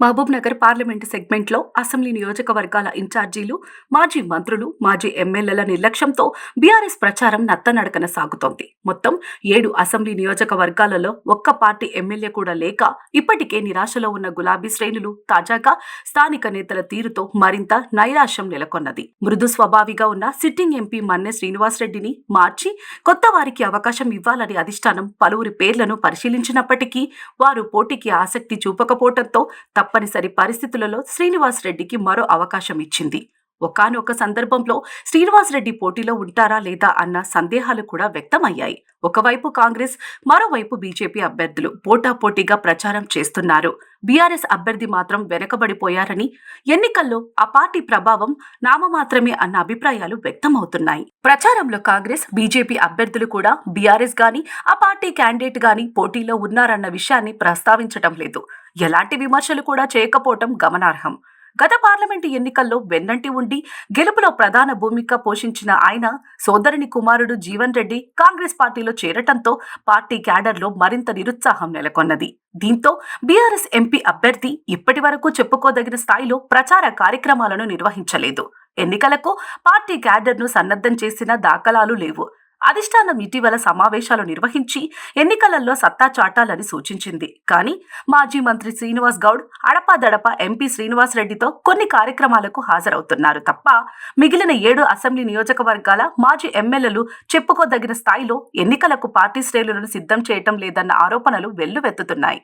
Mahabub Nagar parliament సెగ్మెంట్లో assembly నియోజకవర్గాల ఇన్ఛార్జీలు మాజీ మంత్రులు మాజీ ఎమ్మెల్యేల నిర్లక్ష్యంతో బీఆర్ఎస్ ప్రచారం నత్తనడకన సాగుతోంది. మొత్తం ఏడు అసెంబ్లీ నియోజకవర్గాలలో ఒక్క పార్టీ ఎమ్మెల్యే కూడా లేక ఇప్పటికే నిరాశలో ఉన్న గులాబీ శ్రేణులు తాజాగా స్థానిక నేతల తీరుతో మరింత నైరాశ్యం నెలకొన్నది. మృదు స్వభావిగా ఉన్న సిట్టింగ్ ఎంపీ మన్నె శ్రీనివాసరెడ్డిని మార్చి కొత్త వారికి అవకాశం ఇవ్వాలని అధిష్టానం పలువురి పేర్లను పరిశీలించినప్పటికీ వారు పోటీకి ఆసక్తి చూపకపోవడంతో తప్పనిసరి పరిస్థితులలో శ్రీనివాస్ రెడ్డికి మరో అవకాశం ఇచ్చింది. ఒకనొక సందర్భంలో శ్రీనివాస్ రెడ్డి పోటీలో ఉంటారా లేదా అన్న సందేహాలు కూడా వ్యక్తమయ్యాయి. ఒకవైపు కాంగ్రెస్ మరోవైపు బీజేపీ అభ్యర్థులు పోటాపోటీగా ప్రచారం చేస్తున్నారు. బీఆర్ఎస్ అభ్యర్థి మాత్రం వెనకబడిపోయారని ఎన్నికల్లో ఆ పార్టీ ప్రభావం నామమాత్రమే అన్న అభిప్రాయాలు వ్యక్తమవుతున్నాయి. ప్రచారంలో కాంగ్రెస్ బీజేపీ అభ్యర్థులు కూడా బీఆర్ఎస్ గాని ఆ పార్టీ క్యాండిడేట్ గాని పోటీలో ఉన్నారన్న విషయాన్ని ప్రస్తావించటం లేదు. ఎలాంటి విమర్శలు కూడా చేయకపోవటం గమనార్హం. గత పార్లమెంటు ఎన్నికల్లో వెన్నంటి ఉండి గెలుపులో ప్రధాన భూమిక పోషించిన ఆయన సోదరుని కుమారుడు జీవన్ రెడ్డి కాంగ్రెస్ పార్టీలో చేరటంతో పార్టీ క్యాడర్లో మరింత నిరుత్సాహం నెలకొన్నది. దీంతో బీఆర్ఎస్ ఎంపీ అభ్యర్థి ఇప్పటి వరకు చెప్పుకోదగిన స్థాయిలో ప్రచార కార్యక్రమాలను నిర్వహించలేదు. ఎన్నికలకు పార్టీ క్యాడర్ను సన్నద్ధం చేసిన దాఖలాలు లేవు. అధిష్టానం ఇటీవల సమావేశాలు నిర్వహించి ఎన్నికలలో సత్తా చాటాలని సూచించింది. కానీ మాజీ మంత్రి శ్రీనివాస్ గౌడ్ అడపాదడప ఎంపీ శ్రీనివాస్ రెడ్డితో కొన్ని కార్యక్రమాలకు హాజరవుతున్నారు తప్ప మిగిలిన ఏడు అసెంబ్లీ నియోజకవర్గాల మాజీ ఎమ్మెల్యేలు చెప్పుకోదగిన స్థాయిలో ఎన్నికలకు పార్టీ శ్రేణులను సిద్ధం చేయటం లేదన్న ఆరోపణలు వెల్లువెత్తుతున్నాయి.